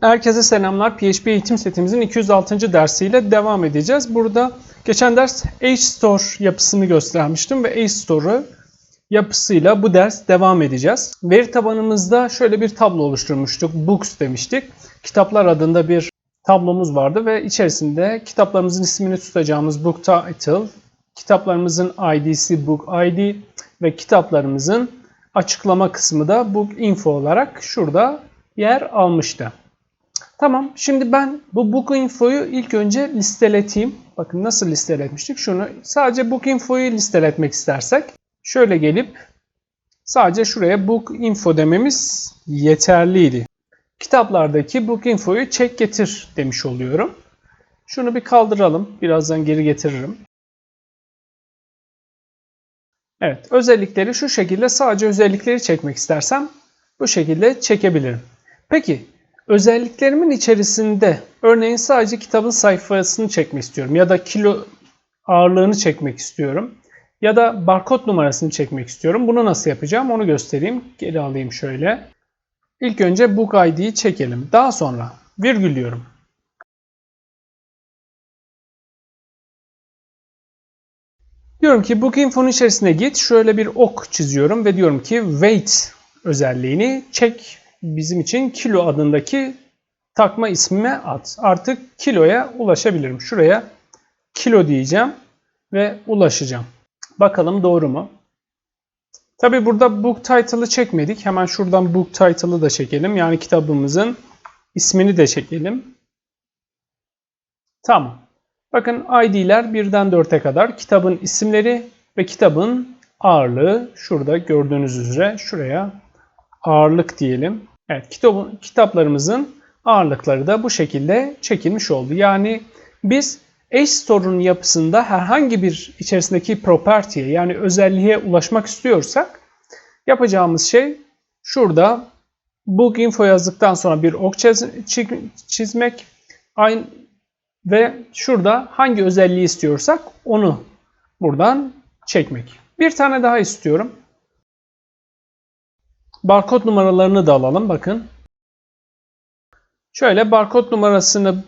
Herkese selamlar. PHP eğitim setimizin 206. dersiyle devam edeceğiz. Burada geçen ders HStore yapısını göstermiştim ve HStore'u yapısıyla bu ders devam edeceğiz. Veri tabanımızda şöyle bir tablo oluşturmuştuk. Books demiştik. Kitaplar adında bir tablomuz vardı ve içerisinde kitaplarımızın ismini tutacağımız book title, kitaplarımızın ID'si book ID ve kitaplarımızın açıklama kısmı da book info olarak şurada yer almıştı. Tamam. Şimdi ben bu book info'yu ilk önce listeleteyim. Bakın nasıl listeletmiştik. Şunu sadece book info'yu listeletmek istersek şöyle gelip sadece şuraya book info dememiz yeterliydi. Kitaplardaki book info'yu çek getir demiş oluyorum. Şunu bir kaldıralım. Birazdan geri getiririm. Evet, özellikleri şu şekilde sadece özellikleri çekmek istersem bu şekilde çekebilirim. Peki özelliklerimin içerisinde örneğin sadece kitabın sayfasını çekmek istiyorum ya da kilo ağırlığını çekmek istiyorum ya da barkod numarasını çekmek istiyorum. Bunu nasıl yapacağım onu göstereyim. Geri alayım şöyle. İlk önce book ID'yi çekelim. Daha sonra virgül diyorum. Ki book info'nun içerisine git. Şöyle bir ok çiziyorum ve diyorum ki weight özelliğini çek bizim için kilo adındaki takma ismime at. Artık kiloya ulaşabilirim. Şuraya kilo diyeceğim ve ulaşacağım. Bakalım doğru mu? Tabi burada book title'ı çekmedik. Hemen şuradan book title'ı da çekelim. Yani kitabımızın ismini de çekelim. Tamam. Bakın ID'ler 1'den 4'e kadar kitabın isimleri ve kitabın ağırlığı şurada gördüğünüz üzere şuraya ağırlık diyelim. Evet kitabın, kitaplarımızın ağırlıkları da bu şekilde çekilmiş oldu. Yani biz HStore'un yapısında herhangi bir içerisindeki property'ye yani özelliğe ulaşmak istiyorsak yapacağımız şey şurada book info yazdıktan sonra bir ok çizmek aynı ve şurada hangi özelliği istiyorsak onu buradan çekmek. Bir tane daha istiyorum. Barkod numaralarını da alalım. Bakın. Şöyle barkod numarasını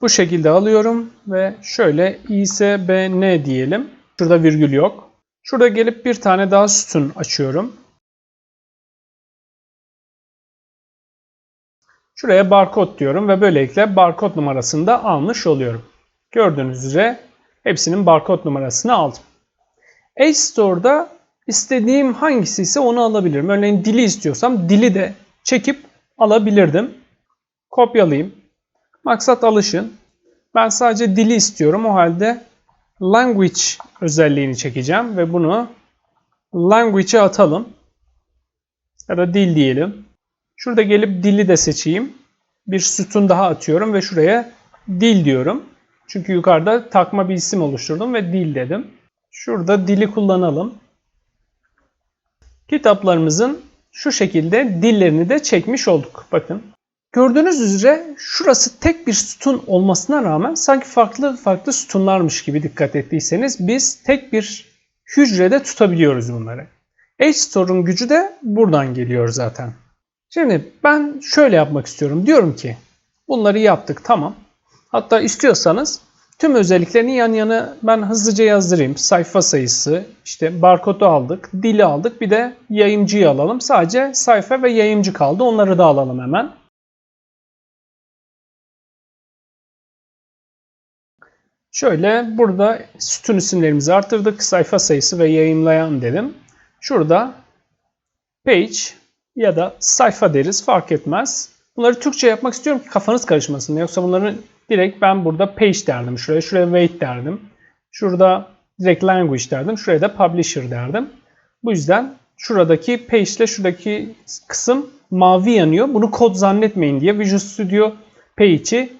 bu şekilde alıyorum ve şöyle ISBN diyelim. Şurada virgül yok. Şurada gelip bir tane daha sütun açıyorum. Şuraya barkod diyorum ve böylelikle barkod numarasını da almış oluyorum. Gördüğünüz üzere hepsinin barkod numarasını aldım. HStore'da istediğim hangisi ise onu alabilirim. Örneğin dili istiyorsam dili de çekip alabilirdim. Kopyalayayım. Maksat alışın. Ben sadece dili istiyorum. O halde language özelliğini çekeceğim ve bunu language'e atalım. Ya da dil diyelim. Şurada gelip dili de seçeyim. Bir sütun daha atıyorum ve şuraya dil diyorum. Çünkü yukarıda takma bir isim oluşturdum ve dil dedim. Şurada dili kullanalım. Kitaplarımızın şu şekilde dillerini de çekmiş olduk. Bakın. Gördüğünüz üzere şurası tek bir sütun olmasına rağmen sanki farklı farklı sütunlarmış gibi dikkat ettiyseniz biz tek bir hücrede tutabiliyoruz bunları. HStore'un gücü de buradan geliyor zaten. Şimdi ben şöyle yapmak istiyorum. Diyorum ki bunları yaptık tamam. Hatta istiyorsanız tüm özelliklerini yan yana ben hızlıca yazdırayım. Sayfa sayısı, işte barkodu aldık, dili aldık. Bir de yayımcıyı alalım. Sadece sayfa ve yayımcı kaldı. Onları da alalım hemen. Şöyle burada sütun isimlerimizi arttırdık. Sayfa sayısı ve yayımlayan dedim. Şurada page ya da sayfa deriz fark etmez. Bunları Türkçe yapmak istiyorum ki kafanız karışmasın. Yoksa bunları direkt ben burada page derdim. Şuraya şuraya wait derdim. Şurada direkt language derdim. Şuraya da publisher derdim. Bu yüzden şuradaki page ile şuradaki kısım mavi yanıyor. Bunu kod zannetmeyin diye Visual Studio Page'i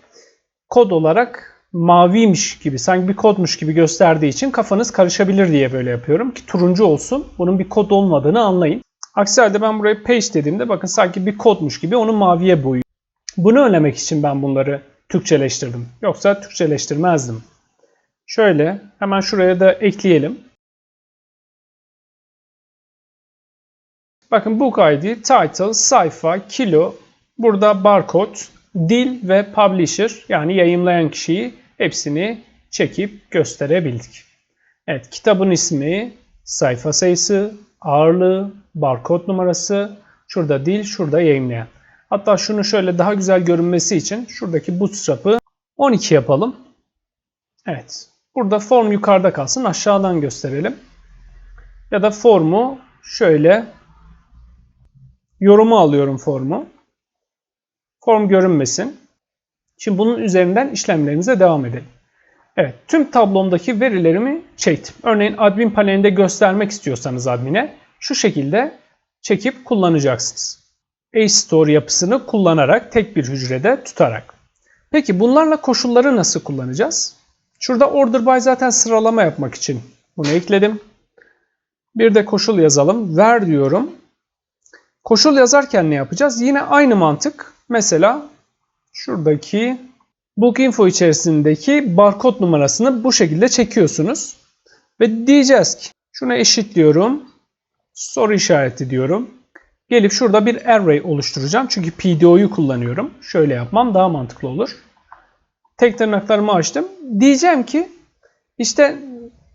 kod olarak maviymiş gibi, sanki bir kodmuş gibi gösterdiği için kafanız karışabilir diye böyle yapıyorum ki turuncu olsun. Bunun bir kod olmadığını anlayın. Aksi halde ben buraya page dediğimde bakın sanki bir kodmuş gibi onu maviye boyuyor. Bunu önlemek için ben bunları Türkçeleştirdim. Yoksa Türkçeleştirmezdim. Şöyle hemen şuraya da ekleyelim. Bakın book ID, title, sayfa, kilo, burada barkod, dil ve publisher yani yayımlayan kişiyi hepsini çekip gösterebildik. Evet kitabın ismi, sayfa sayısı, ağırlığı, barkod numarası, şurada dil, şurada yayımlayan. Hatta şunu şöyle daha güzel görünmesi için şuradaki bootstrap'ı 12 yapalım. Evet. Burada form yukarıda kalsın. Aşağıdan gösterelim. Ya da formu şöyle yorumu alıyorum formu. Form görünmesin. Şimdi bunun üzerinden işlemlerimize devam edelim. Evet, tüm tablomdaki verilerimi çektim. Örneğin admin panelinde göstermek istiyorsanız admine şu şekilde çekip kullanacaksınız. A-Store yapısını kullanarak tek bir hücrede tutarak. Peki bunlarla koşulları nasıl kullanacağız? Şurada order by zaten sıralama yapmak için bunu ekledim. Bir de koşul yazalım. Ver diyorum. Koşul yazarken ne yapacağız? Yine aynı mantık. Mesela şuradaki book info içerisindeki barkod numarasını bu şekilde çekiyorsunuz. Ve diyeceğiz ki şuna eşit diyorum. Soru işareti diyorum. Gelip şurada bir array oluşturacağım. Çünkü PDO'yu kullanıyorum. Şöyle yapmam daha mantıklı olur. Tek tırnaklarımı açtım. Diyeceğim ki işte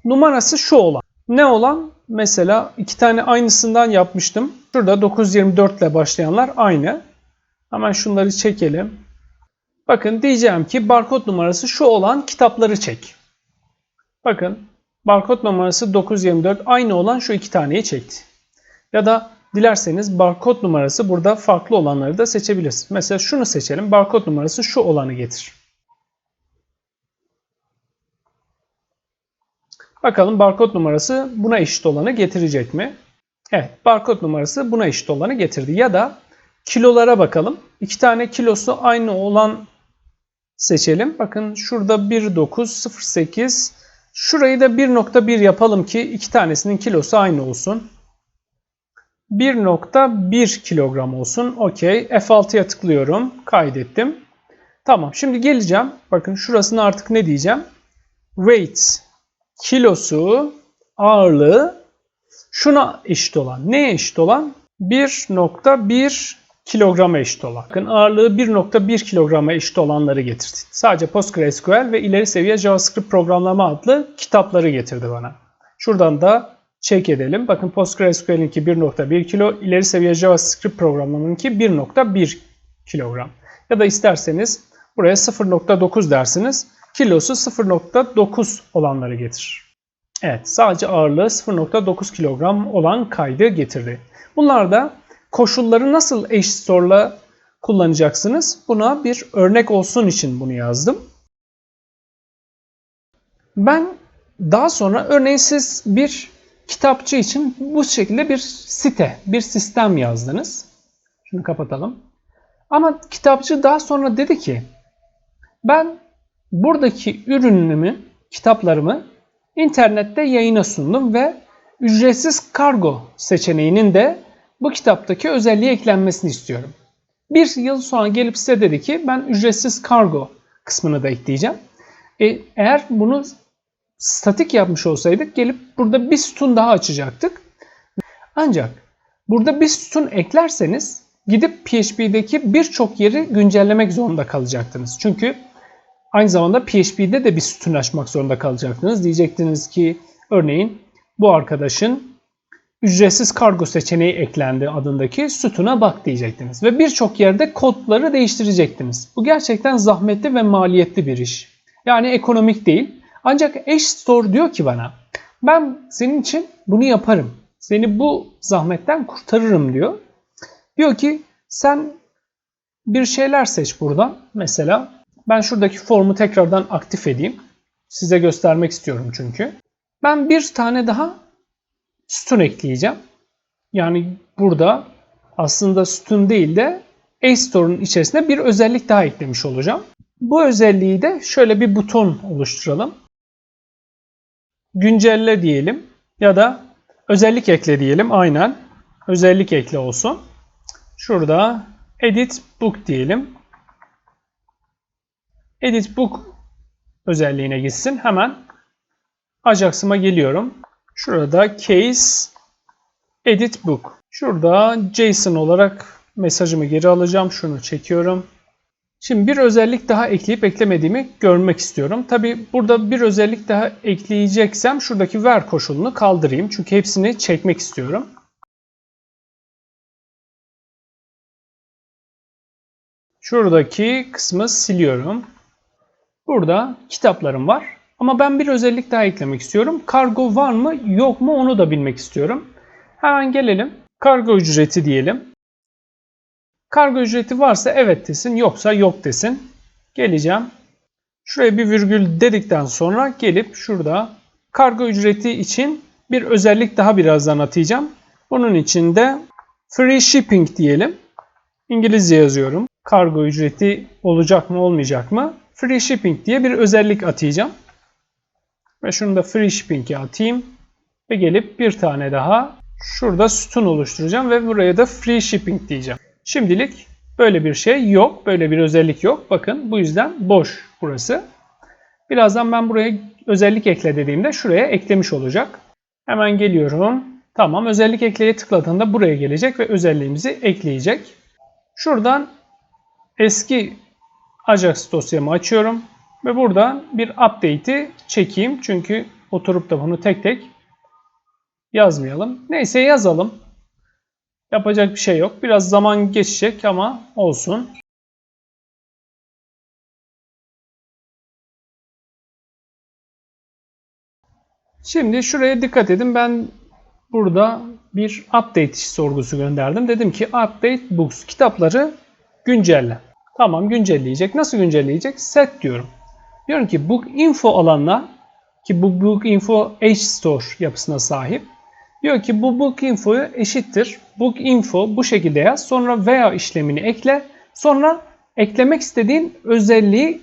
numarası şu olan. Ne olan? Mesela iki tane aynısından yapmıştım. Şurada 924 ile başlayanlar aynı. Hemen şunları çekelim. Bakın diyeceğim ki barkod numarası şu olan kitapları çek. Bakın barkod numarası 924 aynı olan şu iki taneyi çekti. Ya da dilerseniz barkod numarası burada farklı olanları da seçebilirsiniz. Mesela şunu seçelim. Barkod numarası şu olanı getir. Bakalım barkod numarası buna eşit olanı getirecek mi? Evet, barkod numarası buna eşit olanı getirdi. Ya da kilolara bakalım. İki tane kilosu aynı olan seçelim. Bakın şurada 1.908. Şurayı da 1.1 yapalım ki iki tanesinin kilosu aynı olsun. 1.1 kilogram olsun. Okey. F6'ya tıklıyorum. Kaydettim. Tamam. Şimdi geleceğim. Bakın şurasını artık ne diyeceğim? Weight kilosu, ağırlığı şuna eşit olan. Neye eşit olan? 1.1 kilograma eşit olan. Bakın ağırlığı 1.1 kilograma eşit olanları getirdi. Sadece PostgreSQL ve ileri seviye JavaScript programlama adlı kitapları getirdi bana. Şuradan da check edelim. Bakın PostgreSQL'inki 1.1 kilo, ileri seviye JavaScript programlamanınki 1.1 kilogram. Ya da isterseniz buraya 0.9 dersiniz kilosu 0.9 olanları getirir. Evet sadece ağırlığı 0.9 kilogram olan kaydı getirdi. Bunlar da koşulları nasıl HStore'la kullanacaksınız? Buna bir örnek olsun için bunu yazdım. Ben daha sonra örneğin siz bir kitapçı için bu şekilde bir site, bir sistem yazdınız. Şunu kapatalım. Ama kitapçı daha sonra dedi ki ben buradaki ürünümü, kitaplarımı internette yayına sundum ve ücretsiz kargo seçeneğinin de bu kitaptaki özelliğe eklenmesini istiyorum. Bir yıl sonra gelip size dedi ki ben ücretsiz kargo kısmını da ekleyeceğim. E, eğer bunu statik yapmış olsaydık gelip burada bir sütun daha açacaktık. Ancak burada bir sütun eklerseniz gidip PHP'deki birçok yeri güncellemek zorunda kalacaktınız. Çünkü Aynı zamanda PHP'de de bir sütun açmak zorunda kalacaktınız. Diyecektiniz ki örneğin bu arkadaşın ücretsiz kargo seçeneği eklendi adındaki sütuna bak diyecektiniz. Ve birçok yerde kodları değiştirecektiniz. Bu gerçekten zahmetli ve maliyetli bir iş. Yani ekonomik değil. Ancak Edge Store diyor ki bana ben senin için bunu yaparım. Seni bu zahmetten kurtarırım diyor. Diyor ki sen bir şeyler seç buradan. Mesela ben şuradaki formu tekrardan aktif edeyim. Size göstermek istiyorum çünkü. Ben bir tane daha sütun ekleyeceğim. Yani burada aslında sütun değil de A-Store'un içerisinde bir özellik daha eklemiş olacağım. Bu özelliği de şöyle bir buton oluşturalım. Güncelle diyelim ya da özellik ekle diyelim aynen. Özellik ekle olsun. Şurada edit book diyelim. Edit Book özelliğine gitsin. Hemen Ajax'ıma geliyorum. Şurada Case Edit Book. Şurada JSON olarak mesajımı geri alacağım. Şunu çekiyorum. Şimdi bir özellik daha ekleyip eklemediğimi görmek istiyorum. Tabi burada bir özellik daha ekleyeceksem şuradaki ver koşulunu kaldırayım. Çünkü hepsini çekmek istiyorum. Şuradaki kısmı siliyorum. Burada kitaplarım var. Ama ben bir özellik daha eklemek istiyorum. Kargo var mı yok mu onu da bilmek istiyorum. Hemen gelelim. Kargo ücreti diyelim. Kargo ücreti varsa evet desin, yoksa yok desin. Geleceğim. Şuraya bir virgül dedikten sonra gelip şurada kargo ücreti için bir özellik daha birazdan atayacağım. Bunun için de free shipping diyelim. İngilizce yazıyorum. Kargo ücreti olacak mı olmayacak mı? Free shipping diye bir özellik atayacağım. Ve şunu da free shipping'e atayım. Ve gelip bir tane daha şurada sütun oluşturacağım ve buraya da free shipping diyeceğim. Şimdilik böyle bir şey yok. Böyle bir özellik yok. Bakın bu yüzden boş burası. Birazdan ben buraya özellik ekle dediğimde şuraya eklemiş olacak. Hemen geliyorum. Tamam özellik ekleye tıkladığında buraya gelecek ve özelliğimizi ekleyecek. Şuradan eski Ajax dosyamı açıyorum. Ve buradan bir update'i çekeyim. Çünkü oturup da bunu tek tek yazmayalım. Neyse yazalım. Yapacak bir şey yok. Biraz zaman geçecek ama olsun. Şimdi şuraya dikkat edin. Ben burada bir update sorgusu gönderdim. Dedim ki update books kitapları güncelle. Tamam güncelleyecek. Nasıl güncelleyecek? Set diyorum. Diyorum ki book info alanına ki bu book info H store yapısına sahip. Diyor ki bu book info'yu eşittir. Book info bu şekilde yaz. Sonra veya işlemini ekle. Sonra eklemek istediğin özelliği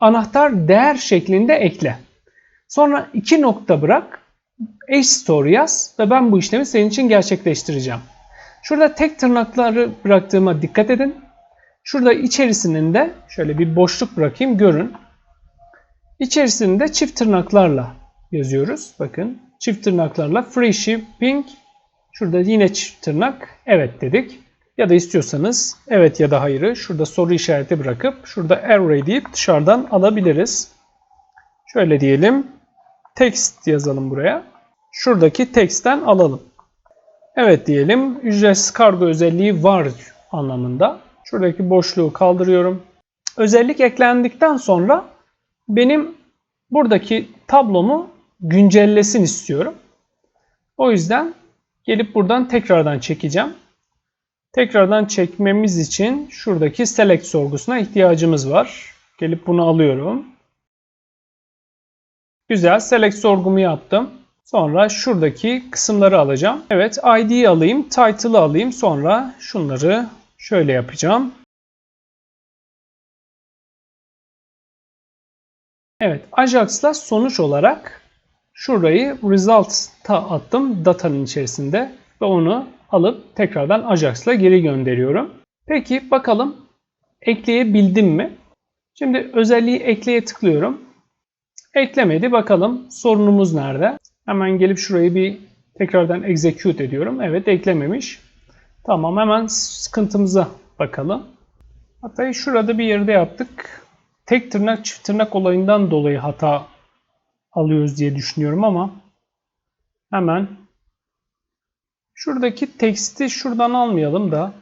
anahtar değer şeklinde ekle. Sonra iki nokta bırak. H store yaz ve ben bu işlemi senin için gerçekleştireceğim. Şurada tek tırnakları bıraktığıma dikkat edin. Şurada içerisinin de şöyle bir boşluk bırakayım görün. İçerisinde çift tırnaklarla yazıyoruz. Bakın çift tırnaklarla free shipping şurada yine çift tırnak evet dedik. Ya da istiyorsanız evet ya da hayırı şurada soru işareti bırakıp şurada array deyip dışarıdan alabiliriz. Şöyle diyelim. Text yazalım buraya. Şuradaki text'ten alalım. Evet diyelim. Ücretsiz kargo özelliği var anlamında. Şuradaki boşluğu kaldırıyorum. Özellik eklendikten sonra benim buradaki tablomu güncellesin istiyorum. O yüzden gelip buradan tekrardan çekeceğim. Tekrardan çekmemiz için şuradaki select sorgusuna ihtiyacımız var. Gelip bunu alıyorum. Güzel select sorgumu yaptım. Sonra şuradaki kısımları alacağım. Evet ID'yi alayım, title'ı alayım. Sonra şunları şöyle yapacağım. Evet Ajax'la sonuç olarak şurayı results'ta attım datanın içerisinde ve onu alıp tekrardan Ajax'la geri gönderiyorum. Peki bakalım ekleyebildim mi? Şimdi özelliği ekleye tıklıyorum. Eklemedi. Bakalım sorunumuz nerede? Hemen gelip şurayı bir tekrardan execute ediyorum. Evet eklememiş. Tamam hemen sıkıntımıza bakalım. Hatta şurada bir yerde yaptık. Tek tırnak çift tırnak olayından dolayı hata alıyoruz diye düşünüyorum ama hemen şuradaki teksti şuradan almayalım da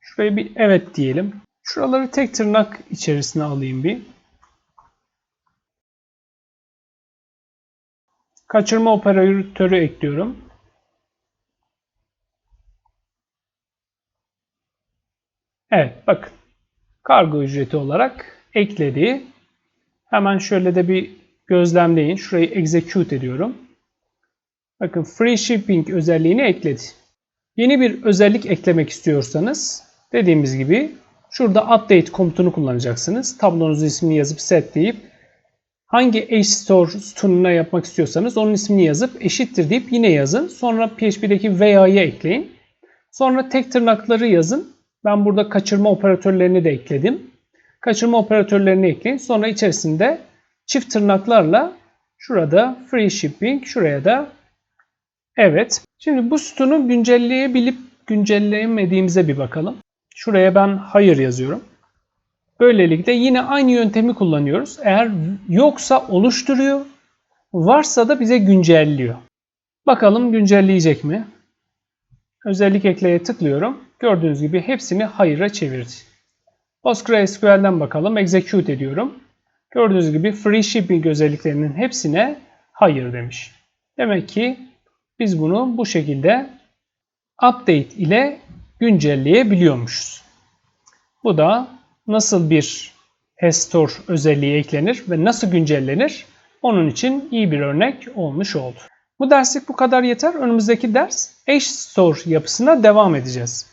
şuraya bir evet diyelim. Şuraları tek tırnak içerisine alayım bir. Kaçırma operatörü ekliyorum. Evet bakın. Kargo ücreti olarak ekledi. Hemen şöyle de bir gözlemleyin. Şurayı execute ediyorum. Bakın free shipping özelliğini ekledi. Yeni bir özellik eklemek istiyorsanız dediğimiz gibi şurada update komutunu kullanacaksınız. Tablonuzun ismini yazıp set deyip hangi H store sütununa yapmak istiyorsanız onun ismini yazıp eşittir deyip yine yazın. Sonra PHP'deki veya'yı ekleyin. Sonra tek tırnakları yazın. Ben burada kaçırma operatörlerini de ekledim. Kaçırma operatörlerini ekleyin. Sonra içerisinde çift tırnaklarla şurada free shipping, şuraya da evet. Şimdi bu sütunu güncelleyebilip güncelleyemediğimize bir bakalım. Şuraya ben hayır yazıyorum. Böylelikle yine aynı yöntemi kullanıyoruz. Eğer yoksa oluşturuyor, varsa da bize güncelliyor. Bakalım güncelleyecek mi? Özellik ekleye tıklıyorum. Gördüğünüz gibi hepsini hayır'a çevirdi. PostgreSQL'den bakalım. Execute ediyorum. Gördüğünüz gibi free shipping özelliklerinin hepsine hayır demiş. Demek ki biz bunu bu şekilde update ile güncelleyebiliyormuşuz. Bu da nasıl bir Restore özelliği eklenir ve nasıl güncellenir? Onun için iyi bir örnek olmuş oldu. Bu derslik bu kadar yeter. Önümüzdeki ders HStore yapısına devam edeceğiz.